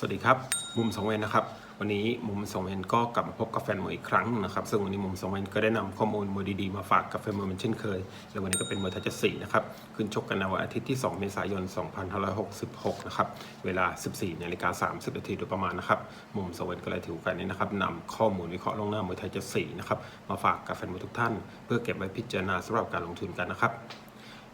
สวัสดีครับ มุมสองเวนนะครับ วันนี้มุมสองเวนก็กลับมาพบกับแฟนมวยอีกครั้งนะครับ ซึ่งวันนี้มุมสองเวนก็ได้นำข้อมูลมวยดีๆมาฝากกับแฟนมวยเหมือนเช่นเคย และวันนี้ก็เป็นมวยไทยจะสี่นะครับ ขึ้นชกกันในวันอาทิตย์ที่ 2 เมษายน 2566 นะครับ เวลา 14นาฬิกา30นาทีโดยประมาณนะครับ มุมสองเวนก็เลยถือโอกาสนี้นะครับนำข้อมูลวิเคราะห์ล่วงหน้ามวยไทยจะสี่นะครับ มาฝากกับแฟนมวยทุกท่าน เพื่อเก็บไว้พิจารณาสำหรับการลงทุนกันนะครับ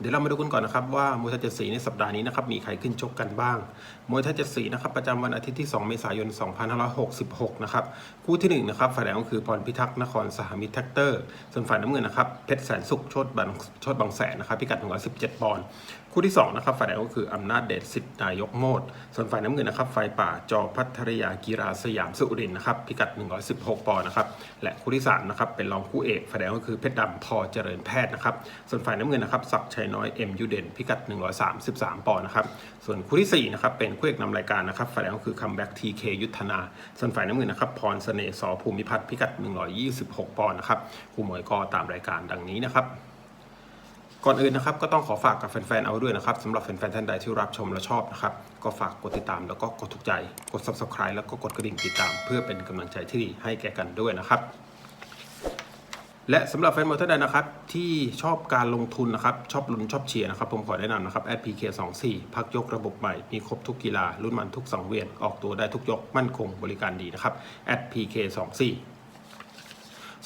เดี๋ยวเรามาดูกันก่อนนะครับว่ามวยไทยเจ็ดสีในสัปดาห์นี้นะครับมีใครขึ้นชกกันบ้าง มวยไทยเจ็ดสีนะครับประจำวันอาทิตย์ที่ 2 เมษายน 2566 นะครับคู่ที่1นะครับฝ่ายแดงก็คือพรพิทักษ์นครสหมิตรแท็กเตอร์ ส่วนฝ่ายน้ำเงินนะครับเพชรแสนสุขโชดบังโชดบางแสนนะครับพิกัด117ปอนด์ คู่ที่2นะครับฝ่ายแดงก็คืออำนาจเดชสิทธิ์นายกโมด ส่วนฝ่ายน้ำเงินนะครับไฟป่าจอพัทรยากีฬาสยามสุรินทร์นะครับพิกัด 116 ปอนด์นะครับและคู่ที่3นะครับเป็นรองคู่เอกฝ่ายแดงก็คือเพชรดำพอเจริญแพทย์นะครับส่วนฝ่ายน้ำเงินนะครับศักชัยน้อยเอ็มยูเดนพิกัด 133 ปอนด์นะครับส่วนคู่ที่สี่นะครับเป็นคู่เอกนำรายการนะครับฝ่ายแดงก็คือคัมแบ็กทีเคยุทธนา ส่วนฝ่ายน้ำเงินนะครับพรเสน่ห์สอภูมิพัฒน์พิกัด 126 ปอนด์นะครับคู่มวยก็ตามรายการดังนี้นะครับ ก่อนอื่นนะครับก็ต้องขอฝากกับแฟนๆเอาด้วยนะครับสำหรับแฟนๆท่านใดที่รับชมและชอบนะครับก็ฝากกดติดตามแล้วก็กดถูกใจกด subscribe แล้วก็กดกระดิ่งติดตาม เพื่อเป็นกำลังใจที่ดีให้แก่กันด้วยนะครับ และสำหรับแฟนมวยท่านใดนะครับ ที่ชอบการลงทุนนะครับชอบลุ้นชอบเชียร์นะครับผมขอแนะนำนะครับ @pk24 พักยกระบบใหม่มีครบทุกกีฬารุ่นมันทุกสังเวียนออกตัวได้ทุกยกมั่นคงบริการดีนะครับ @pk24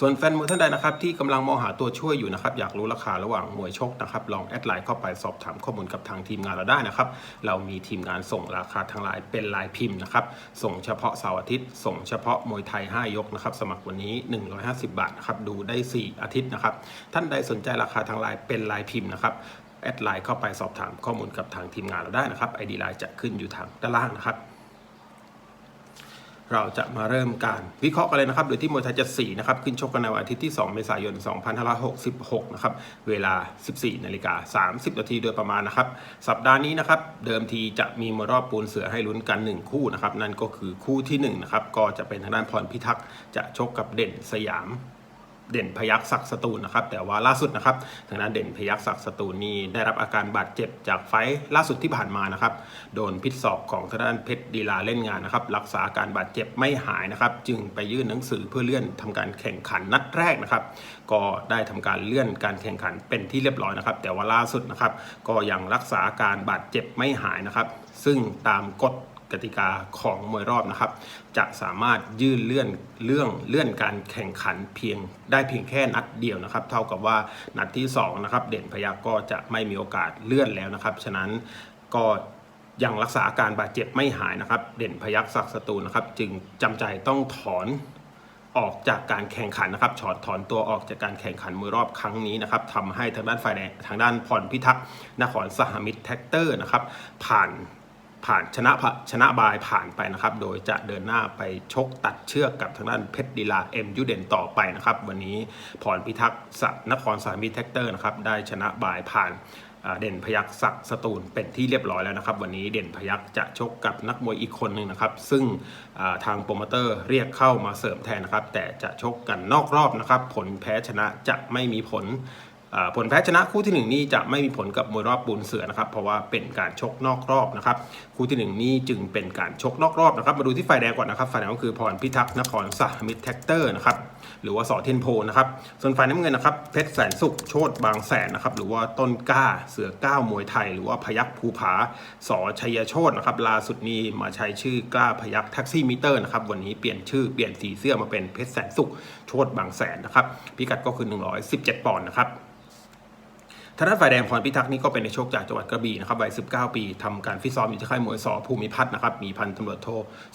ส่วนแฟนมวยท่านใดนะครับที่กำลังมองหาตัวช่วยอยู่นะครับอยากรู้ราคาระหว่างมวยชกนะครับลองแอดไลน์เข้าไปสอบถามข้อมูลกับทางทีมงานเราได้นะครับเรามีทีมงานส่งราคาทางไลน์เป็นลายพิมพ์นะครับส่งเฉพาะเสาร์อาทิตย์ ส่งเฉพาะมวยไทย 5 ยกนะครับสมัครวันนี้ 150 บาทนะครับดูได้ 4 อาทิตย์นะครับท่านใดสนใจราคาทางไลน์เป็นลายพิมพ์นะครับแอดไลน์เข้าไปสอบถามข้อมูลกับทางทีมงานเราได้นะครับไอดีไลน์จะขึ้นอยู่ทางด้านล่างนะครับ เราจะมาเริ่มการวิเคราะห์กันเลยนะครับ โดยที่มวยไทยจะ4นะครับ ขึ้นชกกันในวันอาทิตย์ที่ 2 เมษายน 2566 นะครับ เวลา 14 นาฬิกา 30 นาทีโดยประมาณนะครับ สัปดาห์นี้นะครับ เดิมทีจะมีมวยรอบปูนเสือให้ลุ้นกัน 1 คู่นะครับ นั่นก็คือคู่ที่1นะครับ ก็จะเป็นทางด้านพรพิทักษ์จะชกกับเด่นสยาม เด่นพยักศักสตูลนะครับ แต่ว่าล่าสุดนะครับทางด้านเด่นพยักศักสตูลนี่ได้รับอาการบาดเจ็บจากไฟล่าสุดที่ผ่านมานะครับ โดนพิษศอกของทางด้านเพชรดีลาเล่นงานนะครับ รักษาอาการบาดเจ็บไม่หายนะครับ จึงไปยื่นหนังสือเพื่อเลื่อนทำการแข่งขันนัดแรกนะครับ ก็ได้ทำการเลื่อนการแข่งขันเป็นที่เรียบร้อยนะครับ แต่ว่าล่าสุดนะครับ ก็ยังรักษาอาการบาดเจ็บไม่หายนะครับ ซึ่งตามกฎ กติกาของมวยรอบนะครับ จะสามารถยื่นเลื่อนเรื่องเลื่อนการแข่งขันเพียงได้เพียงแค่นัดเดียวนะครับ เท่ากับว่านัดที่2นะครับเด่นพยักก็จะไม่มีโอกาสเลื่อนแล้วนะครับ ฉะนั้นก็ยังรักษาอาการบาดเจ็บไม่หายนะครับ เด่นพยักศักดิ์สตูนะครับ จึงจำใจต้องถอนออกจากการแข่งขันนะครับถอนถอนตัวออกจากการแข่งขันมือรอบครั้งนี้นะครับทำให้ทางด้านฝ่ายแดงทางด้านพรพิทักษ์นครสหมิตรแท็กเตอร์นะครับ ผ่าน ผ่านชนะชนะบายผ่านไปนะครับ โดยจะเดินหน้าไปชกตัดเชือกกับทางด้านเพชรดีลาเอ็มยูเดนต่อไปนะครับ วันนี้พรพิทักษ์สนครสหมิตรแท็กเตอร์นะครับได้ชนะบายผ่านเด่นพยักศักสตูลเป็นที่เรียบร้อยแล้วนะครับ วันนี้เด่นพยักจะชกกับนักมวยอีกคนหนึ่งนะครับ ซึ่งทางโปรโมเตอร์เรียกเข้ามาเสริมแทนนะครับ แต่จะชกกันนอกรอบนะครับ ผลแพ้ชนะจะไม่มีผล ผลแพ้ชนะคู่ที่หนึ่งนี่จะไม่มีผลกับมวยรอบปูนเสือนะครับเพราะว่าเป็นการชกนอกรอบนะครับคู่ที่หนึ่งนี่จึงเป็นการชกนอกรอบนะครับมาดูที่ฝ่ายแดงก่อนนะครับฝ่ายแดงก็คือพรพิทักษ์นครสหมิตรแท็กเตอร์นะครับหรือว่าสอเทนโพนะครับส่วนฝ่ายน้ำเงินนะครับเพชรแสนสุขโชตบางแสนนะครับหรือว่าต้นกล้าเสือก้าวมวยไทย หรือว่าพยักภูผาสอชัยโชตนะครับล่าสุดนี้มาใช้ชื่อกล้าพยักแท็กซี่มิเตอร์นะครับวันนี้เปลี่ยนชื่อเปลี่ยนสีเสื้อมาเป็นเพชรแสนสุขโชตบางแสนนะครับพิกัดก็คือ 117 ปอนด์นะครับ ทางด้านฝ่ายแดงพรพิทักษ์นี่ก็เป็นในโชคจากจังหวัดกระบี่นะครับวัย 19 ปีทำการฟิตซ้อมอยู่ที่ค่ายมวยสอภูมิพัฒน์นะครับ มีพันตำรวจโท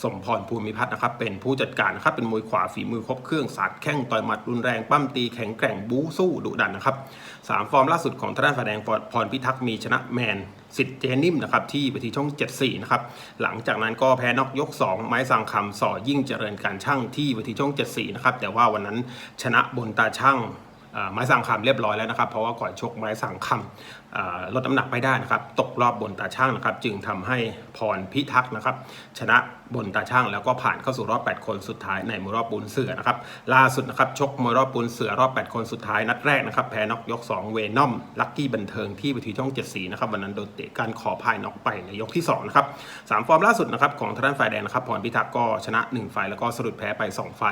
สมพรภูมิพัฒน์นะครับ เป็นผู้จัดการนะครับ เป็นมวยขวาฝีมือครบเครื่องสาดแข้งต่อยหมัดรุนแรงปั้มตีแข็งแกร่งบู๊สู้ดุดันนะครับสามฟอร์มล่าสุดของทางด้านฝ่ายแดงพรพิทักษ์มีชนะแมนสิทธิ์เจนิมนะครับที่เวทีช่อง 74 นะครับ หลังจากนั้นก็แพ้นอกยก 2 ไม้สังคำส่อยิ่งเจริญการช่างที่เวทีช่อง 74 นะครับ แต่ว่าวันนั้นชนะบนตาช่าง ไม้สั่งคำเรียบร้อยแล้วนะครับ เพราะว่าก่อนชกไม้สั่งคำลดน้ำหนักไม่ได้นะครับ ตกรอบบนตาช่างนะครับ จึงทำให้พรพิทักษ์นะครับ ชนะบนตาช่างแล้วก็ผ่านเข้าสู่รอบ 8 คนสุดท้ายในมวยรอบปูนเสือนะครับล่าสุดนะครับชกมวยรอบปูนเสือรอบ 8 คนสุดท้ายนัดแรกนะครับแพ้น็อกยก 2 เวนอมลักกี้บันเทิงที่เวทีช่อง74นะครับวันนั้นโดนเตะการขอพายน็อกไปในยกที่2นะครับสามฟอร์มล่าสุดนะครับของทางด้านฝ่ายแดงนะครับพรพิทักษ์ก็ชนะ 1 ไฟแล้วก็สะดุดแพ้ไป 2 ไฟ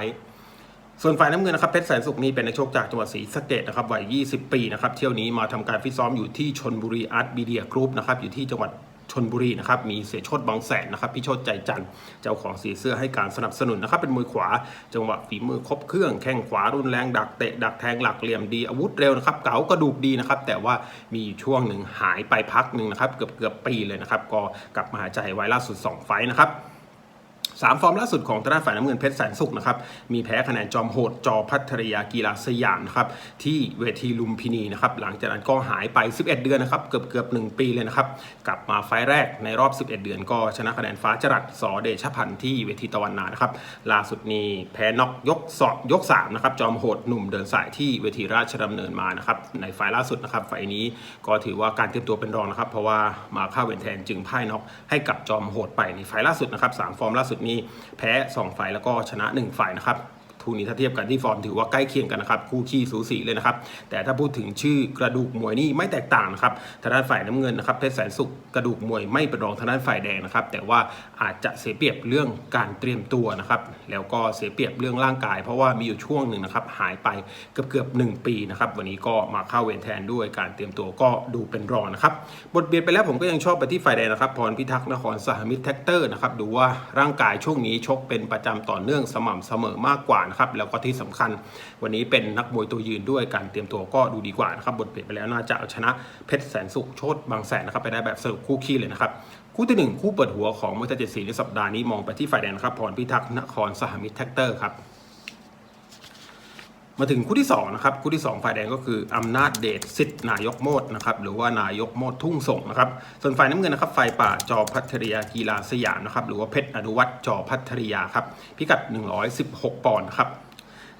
ส่วนฝ่ายน้ำเงินนะครับเพชรแสนสุขนี่เป็นนักชกจากจังหวัดศรีสะเกดนะครับวัย 20 ปีนะครับเที่ยวนี้มาทำการฟิตซ้อมอยู่ที่ชนบุรีอาร์ตบีเดียกรุ๊ปนะครับอยู่ที่จังหวัดชนบุรีนะครับมีเสียชดบางแสนนะครับพี่ชดใจจันทร์เจ้าของสีเสื้อให้การสนับสนุนนะครับเป็นมวยขวาจังหวะฝีมือครบเครื่องแข้งขวารุนแรงดักเตะดักแทงหลักเหลี่ยมดีอาวุธเร็วนะครับเก๋ากระดูกดีนะครับแต่ว่ามีอยู่ช่วงหนึ่งหายไปพักหนึ่งนะครับเกือบเกือบปีเลยนะครับก็กลับมาหาใจไว้ล่าสุดสองไฟนะครับ สามฟอร์มล่าสุดของทางด้านฝ่ายน้ำเงินเพชรแสนสุขนะครับ มีแพ้คะแนนจอมโหดจอพัทรยากีฬาสยามนะครับ ที่เวทีลุมพินีนะครับ หลังจากนั้นก็หายไป 11 เดือนนะครับ เกือบเกือบหนึ่งปีเลยนะครับ กลับมาไฟแรกในรอบ 11 เดือนก็ชนะคะแนนฟ้าจรัสสอเดชพันธ์ที่เวทีตะวันนานะครับ ล่าสุดนี้แพ้น็อกยกสอบยก3นะครับ จอมโหดหนุ่มเดินสายที่เวทีราชดำเนินมานะครับ ในไฟล์ล่าสุดนะครับ ไฟนี้ก็ถือว่าการเตรียมตัวเป็นรองนะครับ เพราะว่ามาเข้าเวนแทนจึงพ่ายน็อกให้กับจอมโหดไปในไฟล์ล่าสุดนะครับสามฟอร์มล่าสุดนี้แพ้2ฝ่ายแล้วก็ชนะ1ฝ่ายนะครับ ทูนี้ถ้าเทียบกันที่ฟอร์มถือว่าใกล้เคียงกันนะครับคู่ขี้สูสีเลยนะครับแต่ถ้าพูดถึงชื่อกระดูกมวยนี่ไม่แตกต่างนะครับทางด้านฝ่ายน้ำเงินนะครับเพชรแสนสุขกระดูกมวยไม่เป็นรองทางด้านฝ่ายแดงนะครับแต่ว่าอาจจะเสียเปรียบเรื่องการเตรียมตัวนะครับแล้วก็เสียเปรียบเรื่องร่างกาย เพราะว่ามีอยู่ช่วงหนึ่งนะครับหายไปเกือบเกือบหนึ่งปีนะครับวันนี้ก็มาเข้าเวรแทนด้วยการเตรียมตัวก็ดูเป็นรองนะครับบทเบียดไปแล้วผมก็ยังชอบไปที่ฝ่ายแดงนะครับพรพิทักษ์นครสหมิตรแท็กเตอร์นะครับดูว่าร่างกายช่วงนี้ชกเป็นประจำต่อเนื่องสม่ำเสมอมากกว่านะครับแล้วก็ที่สำคัญวันนี้เป็นนักมวยตัวยืนด้วยการเตรียมตัวก็ดูดีกว่านะครับบทเบียดไปแล้วน่าจะเอาชนะเพชรแสนสุขโชตบางแสนนะครับไปได้แบบสรุปคู่ขี้เลยนะครับคู่ที่หนึ่งคู่เปิดหัวของมวยไทยเจ็ดสีในสัปดาห์นี้มองไปที่ฝ่ายแดงนครับพรพิทักษ์นครสหมิตรแท็กเตอร์ครับ มาถึงคู่ที่2นะครับคู่ที่2ฝ่ายแดงก็คืออำนาจเดชสิทธิ์นายกโมดนะครับหรือว่านายกโมดทุ่งส่งนะครับส่วนฝ่ายน้ำเงินนะครับฝ่ายป่าจอพัทรยากีฬาสยามนะครับหรือว่าเพชรอนุวัฒน์จอพัทรยาครับพิกัด 116 ปอนด์ครับ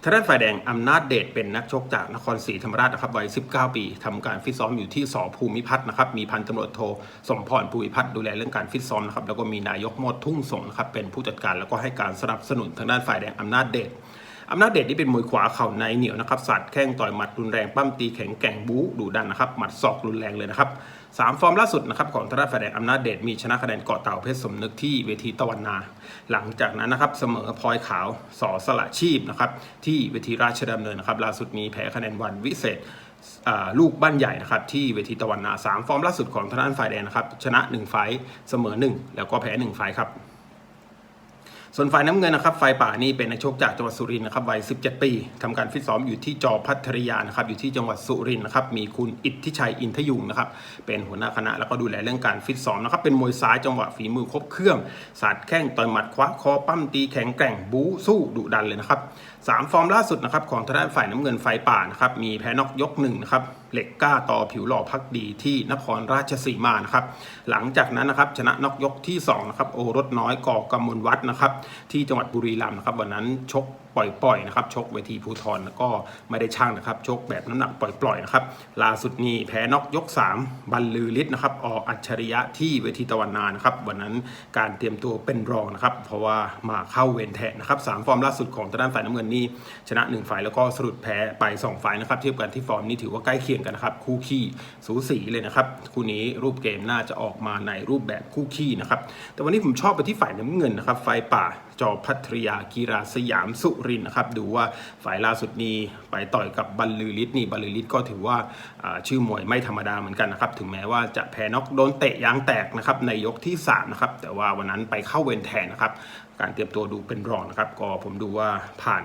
ทางด้านฝ่ายแดงอำนาจเดชเป็นนักชกจากนครศรีธรรมราชนะครับวัย 19 ปีทำการฟิตซ้อมอยู่ที่สภูมิพัฒน์นะครับมีพันตำรวจโทสมพรภูมิพัฒน์ดูแลเรื่องการฟิตซ้อมนะครับแล้วก็มีนายกโมดทุ่งส่งนะครับเป็นผู้จัดการแล้วก็ให้การสนับสนุนทางด้านฝ่ายแดงอำนาจเดช อำนาจเดชนี่เป็นมวยขวาเข่าในเหนียวนะครับสัตว์แข้งต่อยหมัดรุนแรงปั้มตีแข็งแกร่งบู๊ดุดันนะครับหมัดศอกรุนแรงเลยนะครับสามฟอร์มล่าสุดนะครับของทางด้านฝ่ายแดงอำนาจเดชมีชนะคะแนนเกาะเต่าเพชรสมนึกที่เวทีตะวันนา หลังจากนั้นนะครับเสมอพลอยขาวสอสละชีพนะครับที่เวทีราชดำเนินนะครับล่าสุดมีแพ้คะแนนวันวิเศษลูกบ้านใหญ่นะครับที่เวทีตะวันนาสามฟอร์มล่าสุดของทางด้านฝ่ายแดงนะครับชนะ 1 ไฟเสมอ 1 แล้วก็แพ้ 1 ไฟครับ ส่วนฝ่ายน้ำเงินนะครับไฟป่านี่เป็นนักชกจากจังหวัดสุรินทร์นะครับวัย 17 ปีทำการฟิตซ้อมอยู่ที่จอพัทรยานะครับอยู่ที่จังหวัดสุรินทร์นะครับมีคุณอิทธิชัยอินทยุงนะครับเป็นหัวหน้าคณะแล้วก็ดูแลเรื่องการฟิตซ้อมนะครับเป็นมวยซ้ายจังหวะฝีมือครบเครื่องสาดแข้งต่อยหมัดคว้าคอปั้มตีแข็งแกร่งบู๊สู้ดุดันเลยนะครับสามฟอร์มล่าสุดนะครับของทางด้านฝ่ายน้ำเงินไฟป่านะครับมีแพ้นอกยกหนึ่งนะครับ เหล็กกล้าต่อผิวหล่อพักดีที่นครราชสีมานะครับหลังจากนั้นนะครับชนะนอกยกที่สองนะครับโอรสน้อยก่อกำมลวัฒน์นะครับที่จังหวัดบุรีรัมย์นะครับวันนั้นชก ปล่อยๆนะครับชกเวทีภูทรแล้วก็ไม่ได้ช่างนะครับชกแบบน้ำหนักปล่อยๆนะครับล่าสุดนี้แพ้นอกยก 3 บรรลือฤทธิ์นะครับออัจฉริยะที่เวทีตะวันนานะครับวันนั้นการเตรียมตัวเป็นรองนะครับเพราะว่ามาเข้าเวนแทนนะครับสามฟอร์มล่าสุดของทางด้านฝ่ายน้ำเงินนี่ชนะ 1 ฝ่ายแล้วก็สรุปแพ้ไป 2 ฝ่ายนะครับเทียบกันที่ฟอร์มนี่ถือว่าใกล้เคียงกันนะครับคู่ขี้สูสีเลยนะครับคู่นี้รูปเกมน่าจะออกมาในรูปแบบคู่ขี้นะครับแต่วันนี้ผมชอบไปที่ฝ่ายน้ำเงินนะครับไฟป่าจอพัทรยากีฬาสยามสุรินนะครับ ดูว่าฝ่ายล่าสุดนี้ไปต่อยกับบรรลือฤทธิ์นี่บรรลือฤทธิ์ก็ถือว่าชื่อมวยไม่ธรรมดาเหมือนกันนะครับ ถึงแม้ว่าจะแพ้น็อกโดนเตะยางแตกนะครับในยกที่3นะครับแต่ว่าวันนั้นไปเข้าเวนแทนนะครับ การเตรียมตัวดูเป็นรองนะครับ ก็ผมดูว่าผ่าน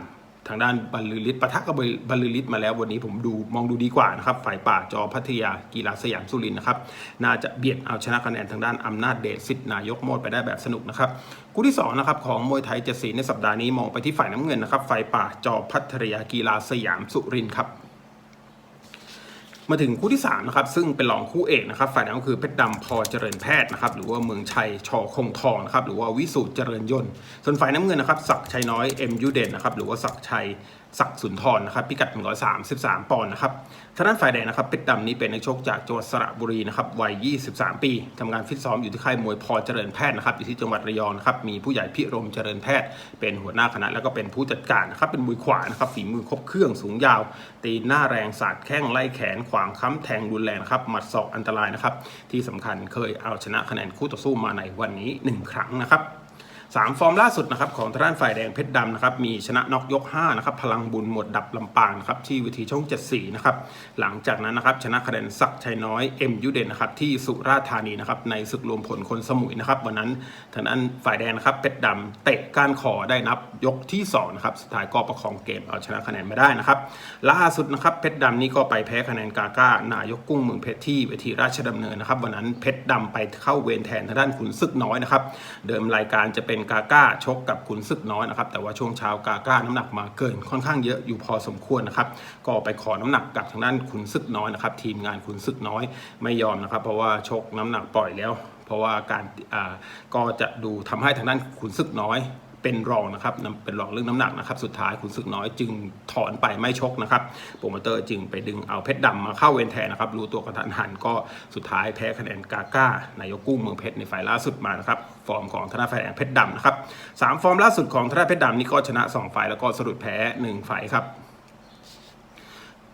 ทางด้านบรรลือฤทธิ์ปะทะกับบรรลือฤทธิ์มาแล้ววันนี้ผมดูมองดูดีกว่านะครับ ฝ่ายป่าจอพัทยากีฬาสยามสุรินนะครับ น่าจะเบียดเอาชนะคะแนนทางด้านอำนาจเดชสิทธิ์นายกโมดไปได้แบบสนุกนะครับคู่ที่สองนะครับของมวยไทยเจ็ดสีในสัปดาห์นี้มองไปที่ฝ่ายน้ำเงินนะครับฝ่ายป่าจอพัทยากีฬาสยามสุรินครับ มาถึงคู่ที่3นะครับซึ่งเป็นรองคู่เอกนะครับฝ่ายนั้นก็คือเพชรดำพอเจริญแพทย์นะครับหรือว่าเมืองชัยชอคงทองนะครับหรือว่าวิสุทธ์เจริญยนต์ส่วนฝ่ายน้ำเงินนะครับศักดิ์ชัยน้อยเอ็มยูเด่นนะครับหรือว่าศักดิ์ชัย ศักดิ์สุนทรนะครับพิกัด 133 ปอนด์นะครับทางด้านฝ่ายแดงนะครับเพชรดำนี้เป็นนักชกจากจังหวัดสระบุรีนะครับวัย 23 ปีทำงานฟิตซ้อมอยู่ที่ค่ายมวยพอเจริญแพทย์นะครับอยู่ที่จังหวัดระยองนะครับมีผู้ใหญ่พิรมเจริญแพทย์ เป็นหัวหน้าคณะแล้วก็เป็นผู้จัดการนะครับเป็นมวยขวานะครับฝีมือครบเครื่องสูงยาว ตีหน้าแรงสาดแข้งไล่แขนขวางค้ำแทงรุนแรงนครับหมัดศอกอันตรายนะครับที่สำคัญเคยเอาชนะคะแนนคู่ต่อสู้มาในวันนี้ 1 ครั้งนะครับ สามฟอร์มล่าสุดนะครับของทางด้านฝ่ายแดงเพชรดำนะครับมีชนะน็อกยก5นะครับพลังบุญหมดดับลำปางนะครับที่วิธีช่อง 74 นะครับหลังจากนั้นนะครับชนะคะแนนศักชัยน้อยเอ็มยูเดนนะครับที่สุราษฎร์ธานีนะครับในศึกรวมผลคนสมุยนะครับวันนั้นทางด้านฝ่ายแดงนะครับเพชรดำเตะก้านคอได้นับยกที่2นะครับสุดท้ายก็ประคองเกมเอาชนะคะแนนไม่ได้นะครับล่าสุดนะครับเพชรดำนี่ก็ไปแพ้คะแนนกาก้านายกกุ้งเมืองเพชรที่เวทีราชดำเนินนะครับวันนั้นเพชรดำไปเข้าเวรแทนทางด้านขุนศึกน้อยนะครับเดิมรายการจะเป็นกาก้าชกกับขุนศึกน้อยนะครับแต่ว่าช่วงเช้ากาก้าน้ำหนักมาเกินค่อนข้างเยอะอยู่พอสมควรนะครับก็ไปขอน้ำหนักกับทางด้านขุนศึกน้อยนะครับทีมงานขุนศึกน้อยไม่ยอมนะครับ เพราะว่าชกน้ำหนักปล่อยแล้ว เพราะว่าการก็จะดูทำให้ทางด้านขุนศึกน้อย เป็นรองนะครับเป็นรองเรื่องน้ำหนักนะครับสุดท้ายคุณศึกน้อยจึงถอนไปไม่ชกนะครับโปรโมเตอร์จึงไปดึงเอาเพชรดำมาเข้าเวนแทนนะครับรู้ตัวกระทันหันก็สุดท้ายแพ้คะแนนกาก้านายกกุ้งเมืองเพชรในไฟล์ล่าสุดมานะครับฟอร์มของธนาแฟแดงเพชรดำนะครับสามฟอร์มล่าสุดของธนาเพชรดำนี่ก็ชนะ 2 ฝ่ายแล้วก็สะดุดแพ้ 1 ฝ่ายครับ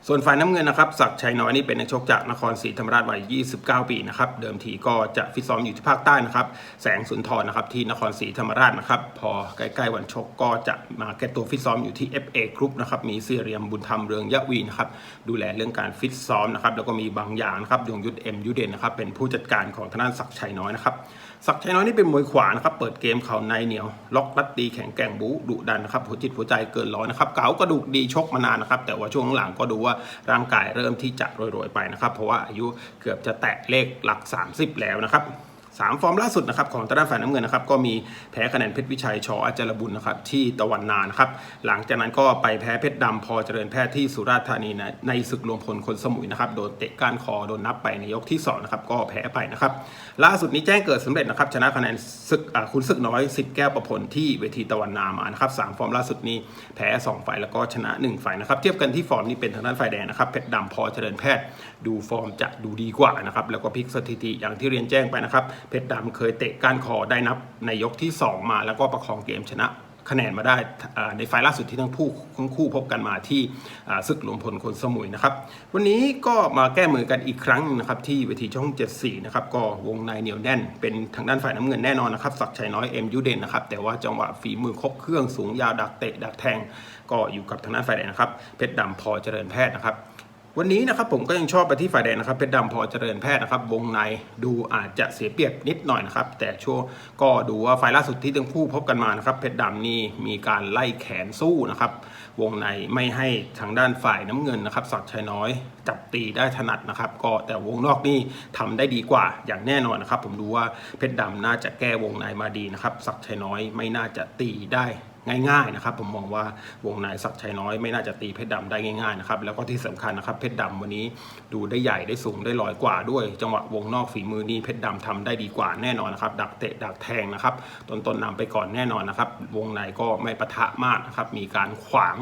ส่วนฝ่ายน้ำเงินนะครับศักดิ์ชัยน้อยนี่เป็นนักชกจากนครศรีธรรมราชวัย 29 ปีนะครับเดิมทีก็จะฟิตซ้อมอยู่ที่ภาคใต้นะครับแสงสุนทรนะครับที่นครศรีธรรมราชนะครับพอใกล้ๆวันชกก็จะมาแก้ตัวฟิตซ้อมอยู่ที่ FA Group นะครับมีเสียเรียมบุญธรรมเรืองยะวีนะครับดูแลเรื่องการฟิตซ้อมนะครับแล้วก็มีบางอย่างนะครับยงยุทธเอ็มยุเดนนะครับเป็นผู้จัดการของทางด้านศักดิ์ชัยน้อยนะครับ ศักชัยน้อยนี่เป็นมวยขวานะครับเปิดเกมเข่าในเหนียว ล็อกรัดตีแข็งแกร่งบูดุดันนะครับหัวจิตหัวใจเกินร้อยนะครับเก๋ากระดูกดีชกมานานนะครับแต่ว่าช่วงหลังก็ดูว่าร่างกายเริ่มที่จะโรยๆไปนะครับเพราะว่าอายุเกือบจะแตะเลขหลัก 30 แล้วนะครับ สามฟอร์มล่าสุดนะครับของทางด้านฝ่ายน้ำเงินนะครับก็มีแพ้คะแนนเพชรวิชัยชออาจารบุญนะครับที่ตะวันนานครับหลังจากนั้นก็ไปแพ้เพชรดำพอเจริญแพทย์ที่สุราษฎร์ธานีนะในศึกรวมพลคนสมุยนะครับโดนเตะก้านคอโดนนับไปในยกที่สองนะครับก็แพ้ไปนะครับล่าสุดนี้แจ้งเกิดสำเร็จนะครับชนะคะแนนศึกคุณศึกน้อยสิทธิ์แก้วประพลที่เวทีตะวันนามานะครับสามฟอร์มล่าสุดนี้แพ้สองฝ่ายแล้วก็ชนะหนึ่งฝ่ายนะครับเทียบกันที่ฟอร์มนี้เป็นทางด้านฝ่ายแดงนะครับเพชรดำพอเจริญแพทย์ ดูฟอร์มจะดูดีกว่านะครับแล้วก็พลิกสถิติอย่างที่เรียนแจ้งไปนะครับเพชรดำเคยเตะก้านคอได้นับในยกที่ 2 มาแล้วก็ประคองเกมชนะคะแนนมาได้ในไฟล์ล่าสุดที่ทั้งคู่ทั้งคู่พบกันมาที่ศึกหลวงพลคนสมุยนะครับ วันนี้ก็มาแก้มือกันอีกครั้งหนึ่งนะครับที่เวทีช่อง 74 นะครับก็วงในเหนียวแน่น เป็นทางด้านฝ่ายน้ำเงินแน่นอนนะครับศักชัยน้อยเอ็มยูเดนนะครับแต่ว่าจังหวะฝีมือครบเครื่องสูงยาวดักเตะดักแทง ก็อยู่กับทางด้านฝ่ายแดงนะครับเพชรดำพอเจริญแพทย์นะครับ วันนี้นะครับผมก็ยังชอบไปที่ฝ่ายแดงนะครับเพชรดำพอเจริญแพทย์นะครับวงในดูอาจจะเสียเปรียบนิดหน่อยนะครับแต่ช่วงก็ดูว่าไฟล์ล่าสุดที่ทั้งคู่พบกันมานะครับเพชรดำนี่มีการไล่แขนสู้นะครับวงในไม่ให้ทางด้านฝ่ายน้ำเงินนะครับศักชัยน้อย จับตีได้ถนัดนะครับ ก็แต่วงนอกนี่ทำได้ดีกว่าอย่างแน่นอนนะครับ ผมดูว่าเพชรดำน่าจะแก้วงในมาดีนะครับศักชัยน้อยไม่น่าจะตีได้ ง่ายๆนะครับผมมองว่าวงในศักชัยน้อยไม่น่าจะตีเพชรดำได้ง่ายๆนะครับแล้วก็ที่สำคัญนะครับเพชรดำวันนี้ดูได้ใหญ่ได้สูงได้ลอยกว่าด้วย จังหวะวงนอกฝีมือนี่เพชรดำทำได้ดีกว่าแน่นอนนะครับดักเตะดักแทงนะครับต้นๆนนำไปก่อนแน่นอนนะครับวงในก็ไม่ปะทะมากนะครับมีการขวาง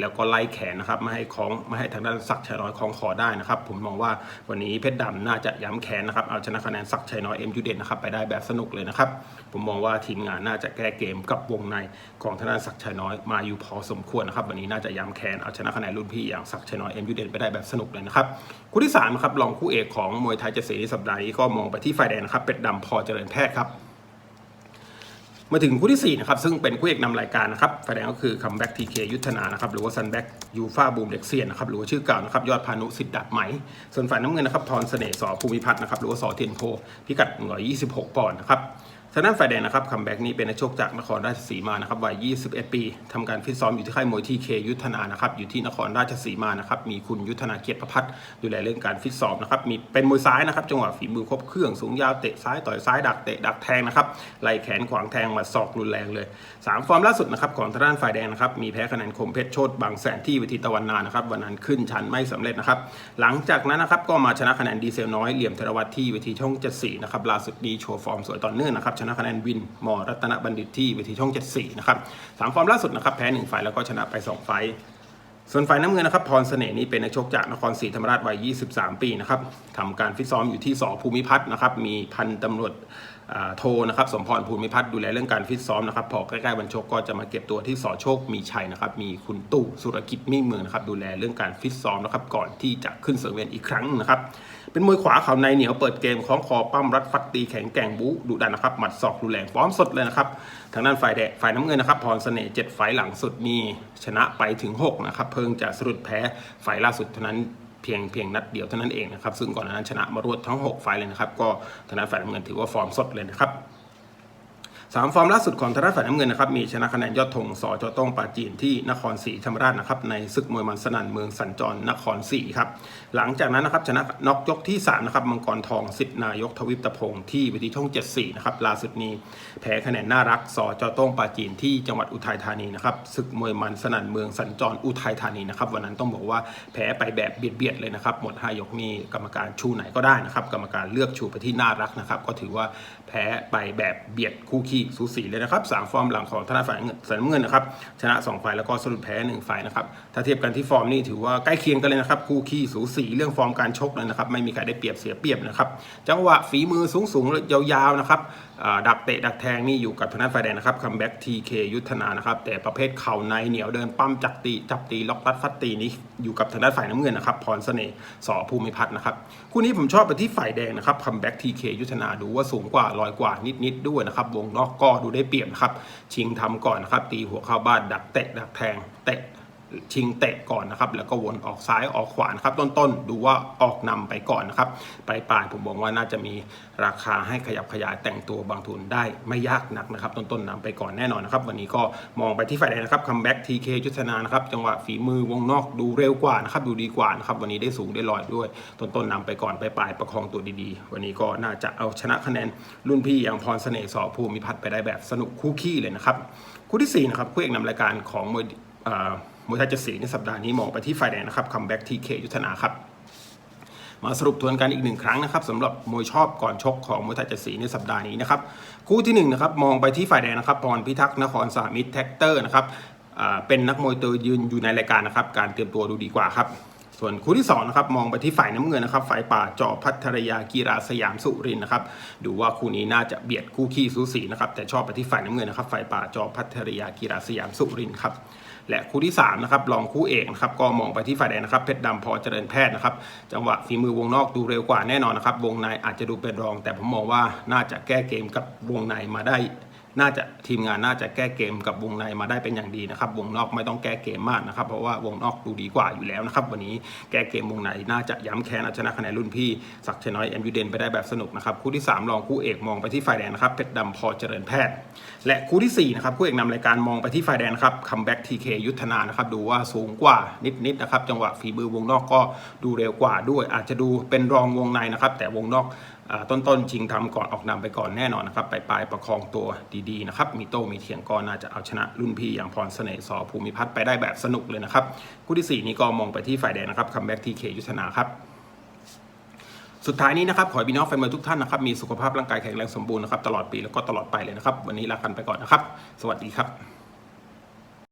แล้วก็ไล่แขนนะครับไม่ให้ของไม่ให้ทางด้านศักชัยน้อยคล้องคอได้นะครับผมมองว่าวันนี้เพชรดำน่าจะย้ำแขนนะครับเอาชนะคะแนนศักชัยน้อยเอ็มยูเดนนะครับไปได้แบบสนุกเลยนะครับผมมองว่าทีมงานน่าจะแก้เกมกับวงในของทางด้านศักชัยน้อยมาอยู่พอสมควรนะครับวันนี้น่าจะย้ำแค้นเอาชนะคะแนนรุ่นพี่อย่างศักชัยน้อยเอ็มยูเดนไปได้แบบสนุกเลยนะครับคู่ที่3ครับรองคู่เอกของมวยไทยเจดสีในสัปดาห์นี้ก็มองไปที่ฝ่ายแดงนะครับเป็ดดำพอเจริญแพทย์ครับมาถึงคู่ที่4นะครับซึ่งเป็นคู่เอกนำรายการนะครับฝ่ายแดงก็คือคัมแบ็กทีเคยุทธนานะครับหรือว่าซันแบ็กยูฟาบูมเด็กเซียนนะครับหรือว่าชื่อเก่านะครับยอดพานุสิทธิ์ดัดไหม ส่วนฝ่ายน้ำเงินนะครับทอนเสน่ห์สอภูมิพัฒน์นะครับหรือว่าสอเทียนโพพิกัด 126 ปอนด์นะครับ ทางด้านฝ่ายแดงนะครับคัมแบ็กนี้เป็นนักชกจากนครราชสีมานะครับวัย 21 ปีทำการฟิตซ้อมอยู่ที่ค่ายมวยทีเคยุทธนานะครับอยู่ที่นครราชสีมานะครับมีคุณยุทธนาเกียรติประพัฒน์ดูแลเรื่องการฟิตซ้อมนะครับมีเป็นมวยซ้ายนะครับจังหวะฝีมือครบเครื่องสูงยาวเตะซ้ายต่อยซ้ายดักเตะดักแทงนะครับไล่แขนขวางแทงมาศอกรุนแรงเลยสามฟอร์มล่าสุดนะครับของทางด้านฝ่ายแดงนะครับมีแพ้คะแนนคมเพชรโชตบางแสนที่เวทีตะวันนานะครับวันนั้นขึ้นชั้นไม่สำเร็จนะครับหลังจากนั้นนะครับก็มาชนะคะแนนดีเซลน้อยเหลี่ยมธนวัฒน์ที่เวทีช่อง 74นะครับล่าสุดนี้โชว์ฟอร์มสวยต่อเนื่องนะครับชนะคะแนนวินมอรัตนบัณฑิตที่เวทีช่อง 74 นะครับสามฟอร์มล่าสุดนะครับแพ้1ไฟแล้วก็ชนะไป 2 ไฟส่วนฝ่ายน้ำเงินนะครับพรเสน่ห์นี้เป็นนักชกจากนครศรีธรรมราชวัย 23 ปีนะครับทำการฟิตซ้อมอยู่ที่สภูมิพัฒน์นะครับ มีพันตำรวจ โทนะครับสมพรภูมิพัฒน์ดูแลเรื่องการฟิตซ้อมนะครับพอใกล้ๆวันชกก็จะมาเก็บตัวที่สอโชคมีชัยนะครับมีคุณตู่สุรกิจมิ่งเมืองนะครับดูแลเรื่องการฟิตซ้อมนะครับก่อนที่จะขึ้นเสริมเวียนอีกครั้งนะครับเป็นมวยขวาเข่าในเหนียวเปิดเกมคล้องคอปั้มรัดฟัดตีแข็งแกร่งบู๊ดุดันนะครับหมัดศอกรุนแรงฟ้อมสดเลยนะครับทางด้านฝ่ายแดงฝ่ายน้ำเงินนะครับพรเสน่ห์เจ็ดไฟล์หลังสุดมีชนะไปถึง6นะครับเพิ่งจะสะดุดแพ้ไฟล์ล่าสุดเท่านั้น พียงเพียงนัดเดียวเท่านั้นเองนะครับ ซึ่งก่อนหน้านั้นชนะมารวดทั้ง 6 ไฟล์เลยนะครับ ก็ทางด้าฝ่ายน้ำเงินถือว่าฟอร์มสดเลยนะครับ สามฟอร์มล่าสุดของทางด้านฝ่ายน้ำเงินนะครับมีชนะคะแนนยอดธงสอจอต้องปาจีนที่นครศรีธรรมราชนะครับในศึกมวยมันสนันเมืองสัญจรนครศรีครับหลังจากนั้นนะครับชนะน็อกยกที่3นะครับมังกรทองสิทธินายกทวิปตะพงที่เวทีช่อง74นะครับล่าสุดนี้แพ้คะแนนน่ารักสอจอต้องปาจีนที่จังหวัดอุทัยธานีนะครับศึกมวยมันสนันเมืองสัญจรอุทัยธานีนะครับวันนั้นต้องบอกว่าแพ้ไปแบบเบียดๆเลยนะครับหมดหายกนี้กรรมการชูไหนก็ได้นะครับกรรมการเลือกชูไปที่น่ารักนะครับก็ถือว่า พ้ไปแบบเบียดคู่ขี้สูสีเลยนะครับสามฟอร์มหลังของธนาฝ่ายเงินสนเงินนะครับชนะ 2 ฝ่ายแล้วก็สรุปแพ้ 1 ฝ่ายนะครับถ้าเทียบกันที่ฟอร์มนี่ถือว่าใกล้เคียงกันเลยนะครับคู่ขี้สูสีเรื่องฟอร์มการชกเลยนะครับไม่มีใครได้เปรียบเสียเปรียบนะครับจังหวะฝีมือสูงสูงยาวๆนะครับดักเตะดักแทงนี่อยู่กับธนาฝ่ายแดงนะครับคัมแบ็กทีเคยุทธนานะครับแต่ประเภทเข่าในเหนียวเดินปั้มจับตีจับตีล็อกรัดฟัดตีนี่อยู่กับทางด้าฝ่ายน้ำเงินนะครับพรเสน่ห์สอภูมิพัฒน์นะครับคู่นี้ผมชอบไปที่ฝ่ายแดงนะครับคัมแบ็กทีเคยุทธนาดูว่าสูงกว่าอยกว่านิดๆด้วยนะครับ วงนอกก็ดูได้เปรียบนะครับ ชิงทำก่อนนะครับ ตีหัวเข้าบ้านดักเตะดักแทงเตะ ชิงเตะก่อนนะครับ แล้วก็วนออกซ้ายออกขวานะครับ ต้นๆ ดูว่าออกนำไปก่อนนะครับปลายปลายผมบอกว่าน่าจะมีราคาให้ขยับขยายแต่งตัวบางทุนได้ไม่ยากนักนะครับ ต้นๆนำไปก่อนแน่นอนนะครับ วันนี้ก็มองไปที่ฝ่ายแดงนะครับคัมแบ็กทีเคยุทธนานะครับ จังหวะฝีมือวงนอกดูเร็วกว่านะครับ ดูดีกว่านะครับ วันนี้ได้สูงได้ลอยด้วย ต้นๆนำไปก่อนปลายปลายประคองตัวดีๆ วันนี้ก็น่าจะเอาชนะคะแนนรุ่นพี่อย่างพรเสน่ห์สอภูมิพัฒน์ไปได้แบบสนุกคู่ขี้เลยนะครับคู่ที่สี่นะครับคู่เอกนำรายการของมวยอ่อ มวยไทยจ็ดสีในสัปดาห์นี้มองไปที่ฝ่ายแดงนะครับคัมแบ็กทีเคยุทธนาครับมาสรุปทวนกันอีกหนึ่งครั้งนะครับสำหรับมวยชอบก่อนชกของมวยไทยจ็ดสีในสัปดาห์นี้นะครับคู่ที่หนึ่งนะครับมองไปที่ฝ่ายแดงนะครับพรพิทักษ์นครสามิตรแท็กเตอร์นะครับเป็นนักมวยตัวยืนอยู่ในรายการนะครับการเตรียมตัวดูดีกว่าครับส่วนคู่ที่2นะครับมองไปที่ฝ่ายน้ำเงินนะครับฝ่ายป่าจอพัทรยากีฬาสยามสุรินนะครับดูว่าคู่นี้น่าจะเบียดคู่ขี้สูสีนะครับแต่ชอบไปที่ฝ่ายน้ำเงินนะครับฝ่ายป่าจอพัทรยากีฬาสยามสุรินครับ และคู่ที่3นะครับรองคู่เอกนะครับก็มองไปที่ฝ่ายแดงนะครับเพชรดำพอเจริญแพทย์นะครับจังหวะฝีมือวงนอกดูเร็วกว่าแน่นอนนะครับวงในอาจจะดูเป็นรอง แต่ผมมองว่าน่าจะแก้เกมกับวงในมาได้ น่าจะทีมงานน่าจะแก้เกมกับวงในมาได้เป็นอย่างดีนะครับ วงนอกไม่ต้องแก้เกมมากนะครับ เพราะว่าวงนอกดูดีกว่าอยู่แล้วนะครับ วันนี้แก้เกมวงในน่าจะย้ำแค้นเอาชนะคะแนนรุ่นพี่ศักดิ์ชัยน้อยเอ็มยูเดนไปได้แบบสนุกนะครับคู่ที่ 3 รองคู่เอกมองไปที่ฝ่ายแดงนะครับเพชรดำพอเจริญแพทย์ และคู่ที่4นะครับคู่เอกนำรายการมองไปที่ฝ่ายแดงครับคัมแบ็กทีเคยุทธนานะครับดูว่าสูงกว่านิดๆนะครับจังหวะฝีมือวงนอกก็ดูเร็วกว่าด้วย อาจจะดูเป็นรองวงในนะครับแต่วงนอก ต้นๆชิงทำก่อนออกนำไปก่อนแน่นอนนะครับปลายปลายๆประคองตัวดีๆนะครับมีโต้มีเถียงก็น่าจะเอาชนะรุ่นพี่อย่างพรเสน่ห์สอภูมิพัฒน์ไปได้แบบสนุกเลยนะครับคู่ที่ 4 นี้ก็มองไปที่ฝ่ายแดงนะครับคัมแบ็กทีเคยุทธนาครับสุดท้ายนี้นะครับขอให้พี่น้องแฟนมวยทุกท่านนะครับมีสุขภาพร่างกายแข็งแรงสมบูรณ์นะครับตลอดปีแล้วก็ตลอดไปเลยนะครับ วันนี้ลากันไปก่อนนะครับ สวัสดีครับ